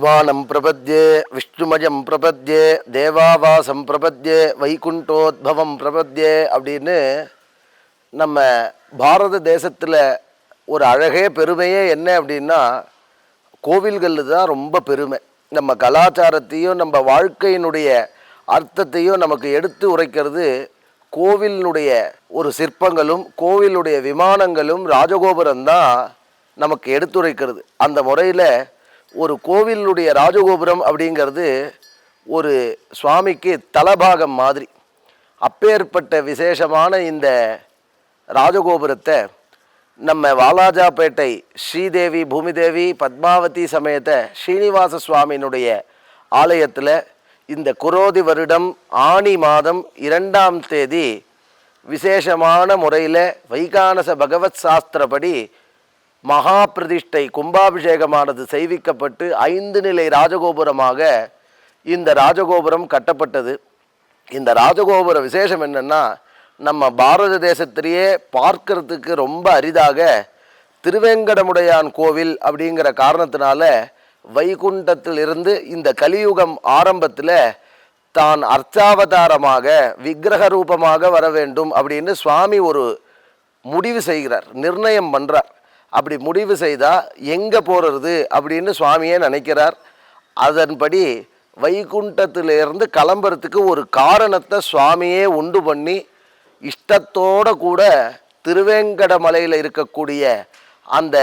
விமானம் பிரபத்யே விஷ்ணுமயம் பிரபத்யே தேவாவாசம் பிரபத்யே வைகுண்டோத்பவம் பிரபத்யே அப்படின்னு நம்ம பாரத தேசத்தில் ஒரு அழகே பெருமையே என்ன அப்படின்னா கோவில்கள் தான் ரொம்ப பெருமை. நம்ம கலாச்சாரத்தையும் நம்ம வாழ்க்கையினுடைய அர்த்தத்தையும் நமக்கு எடுத்து உரைக்கிறது கோவிலினுடைய ஒரு சிற்பங்களும் கோவிலுடைய விமானங்களும் ராஜகோபுரம் தான் நமக்கு எடுத்துரைக்கிறது. அந்த முறையில் ஒரு கோவிலுடைய ராஜகோபுரம் அப்படிங்கிறது ஒரு சுவாமிக்கு தலபாகம் மாதிரி. அப்பேற்பட்ட விசேஷமான இந்த ராஜகோபுரத்தை நம்ம வாலாஜாபேட்டை ஸ்ரீதேவி பூமிதேவி பத்மாவதி சமேத ஸ்ரீனிவாச சுவாமியினுடைய ஆலயத்தில் இந்த குரோதி வருடம் ஆனி மாதம் இரண்டாம் தேதி விசேஷமான முறையில் வைகானச பகவத் சாஸ்திரப்படி மகா பிரதிஷ்டை கும்பாபிஷேகமானது செய்விக்கப்பட்டு ஐந்து நிலை ராஜகோபுரமாக இந்த ராஜகோபுரம் கட்டப்பட்டது. இந்த ராஜகோபுர விசேஷம் என்னென்னா நம்ம பாரத தேசத்திலேயே பார்க்கறதுக்கு ரொம்ப அரிதாக திருவேங்கடமுடையான் கோவில் அப்படிங்கிற காரணத்தினால வைகுண்டத்திலிருந்து இந்த கலியுகம் ஆரம்பத்தில் தான் அர்ச்சாவதாரமாக விக்கிரக ரூபமாக வர வேண்டும் அப்படின்னு சுவாமி ஒரு முடிவு செய்கிறார் நிர்ணயம் பண்ணுறார் அப்படி முடிவு செய்தால் எங்கே போகிறது அப்படின்னு சுவாமியே நினைக்கிறார். அதன்படி வைகுண்டத்திலிருந்து கிளம்புறதுக்கு ஒரு காரணத்தை சுவாமியே உண்டு பண்ணி இஷ்டத்தோட கூட திருவேங்கடமலையில் இருக்கக்கூடிய அந்த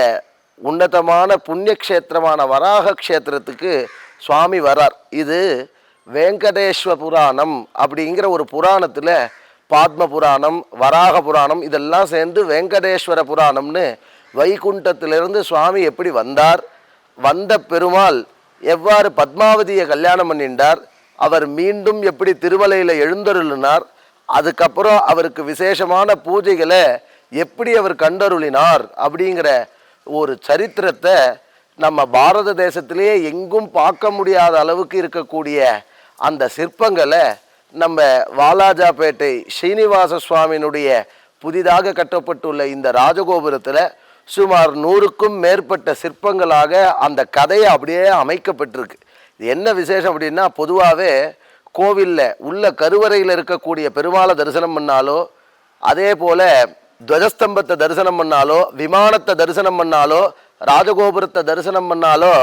உன்னதமான புண்ணியக்ஷேத்திரமான வராக க்ஷேத்திரத்துக்கு சுவாமி வரார். இது வெங்கடேஸ்வர புராணம் அப்படிங்கிற ஒரு புராணத்தில் பாத்ம புராணம் வராக புராணம் இதெல்லாம் சேர்ந்து வெங்கடேஸ்வர புராணம்னு வைகுண்டத்திலிருந்து சுவாமி எப்படி வந்தார்? வந்த பெருமாள் எவ்வாறு பத்மாவதியை கல்யாணம் பண்ணின்றார் அவர் மீண்டும் எப்படி திருமலையில் எழுந்தருளினார்? அதுக்கப்புறம் அவருக்கு விசேஷமான பூஜைகளை எப்படி அவர் கண்டருளினார்? அப்படிங்கிற ஒரு சரித்திரத்தை நம்ம பாரத தேசத்திலேயே எங்கும் பார்க்க முடியாத அளவுக்கு இருக்கக்கூடிய அந்த சிற்பங்களை நம்ம வாலாஜாபேட்டை ஸ்ரீனிவாச சுவாமியினுடைய புதிதாக கட்டப்பட்டுள்ள இந்த ராஜகோபுரத்தில் சுமார் நூறுக்கும் மேற்பட்ட சிற்பங்களாக அந்த கதையை அப்படியே அமைக்கப்பட்டிருக்கு. இது என்ன விசேஷம் அப்படின்னா பொதுவாகவே கோவிலில் உள்ள கருவறையில் இருக்கக்கூடிய பெருமாளை தரிசனம் பண்ணாலோ அதே போல் துவஜஸ்தம்பத்தை தரிசனம் பண்ணாலோ விமானத்தை தரிசனம் பண்ணாலோ ராஜகோபுரத்தை தரிசனம் பண்ணாலோ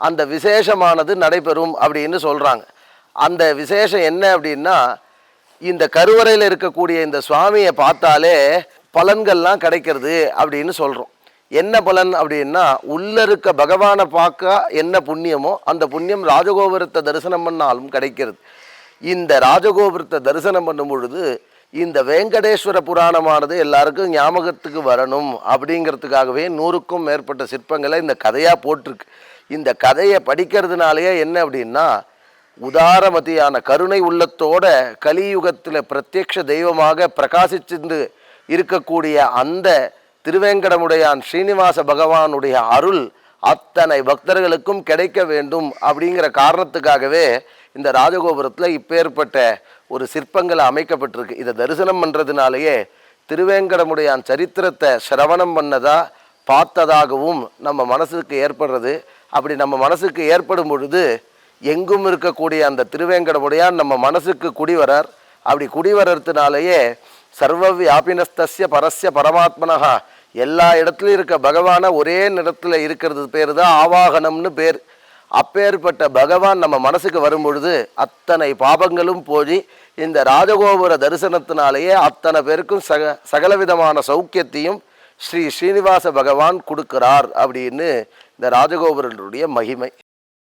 அந்த விசேஷமானது நடைபெறும் அப்படின்னு சொல்கிறாங்க அந்த விசேஷம் என்ன அப்படின்னா இந்த கருவறையில் இருக்கக்கூடிய இந்த சுவாமியை பார்த்தாலே பலன்கள்லாம் கிடைக்கிறது அப்படின்னு சொல்கிறோம் என்ன பலன் அப்படின்னா உள்ள இருக்க பகவானை பார்க்க என்ன புண்ணியமோ அந்த புண்ணியம் ராஜகோபுரத்தை தரிசனம் பண்ணாலும் கிடைக்கிறது. இந்த ராஜகோபுரத்தை தரிசனம் பண்ணும் பொழுது இந்த வெங்கடேஸ்வர புராணமானது எல்லாருக்கும் ஞாபகத்துக்கு வரணும் அப்படிங்கிறதுக்காகவே நூறுக்கும் மேற்பட்ட சிற்பங்களை இந்த கதையாக போட்டிருக்கு. இந்த கதையை படிக்கிறதுனாலேயே என்ன அப்படின்னா உதாரமதியான கருணை உள்ளத்தோட கலியுகத்தில் பிரத்யக்ஷ தெய்வமாக பிரகாசிச்சிருந்து இருக்கக்கூடிய அந்த திருவேங்கடமுடையான் ஸ்ரீனிவாச பகவானுடைய அருள் அத்தனை பக்தர்களுக்கும் கிடைக்க வேண்டும் அப்படிங்கிற காரணத்துக்காகவே இந்த ராஜகோபுரத்தில் இப்பேற்பட்ட ஒரு சிற்பங்கள் அமைக்கப்பட்டிருக்கு. இதை தரிசனம் பண்ணுறதுனாலேயே திருவேங்கடமுடையான் சரித்திரத்தை சிரவணம் பண்ணதா பார்த்ததாகவும் நம்ம மனசுக்கு ஏற்படுறது. அப்படி நம்ம மனசுக்கு ஏற்படும் பொழுது எங்கும் இருக்கக்கூடிய அந்த திருவேங்கடமுடையான் நம்ம மனசுக்கு குடிவரர். அப்படி குடிவரத்துனாலேயே சர்வ வியாபினஸ்தஸ்ய பரஸ்ய பரமாத்மனகா எல்லா இடத்துலையும் இருக்க பகவானை ஒரே நிறத்தில் இருக்கிறது பேர் தான் ஆவாகனம்னு பேர். அப்பேற்பட்ட பகவான் நம்ம மனசுக்கு வரும்பொழுது அத்தனை பாபங்களும் போய் இந்த ராஜகோபுர தரிசனத்தினாலேயே அத்தனை பேருக்கும் சக சகலவிதமான சௌக்கியத்தையும் ஸ்ரீ ஸ்ரீனிவாச பகவான் கொடுக்கிறார் அப்படின்னு இந்த ராஜகோபுரனுடைய மகிமை.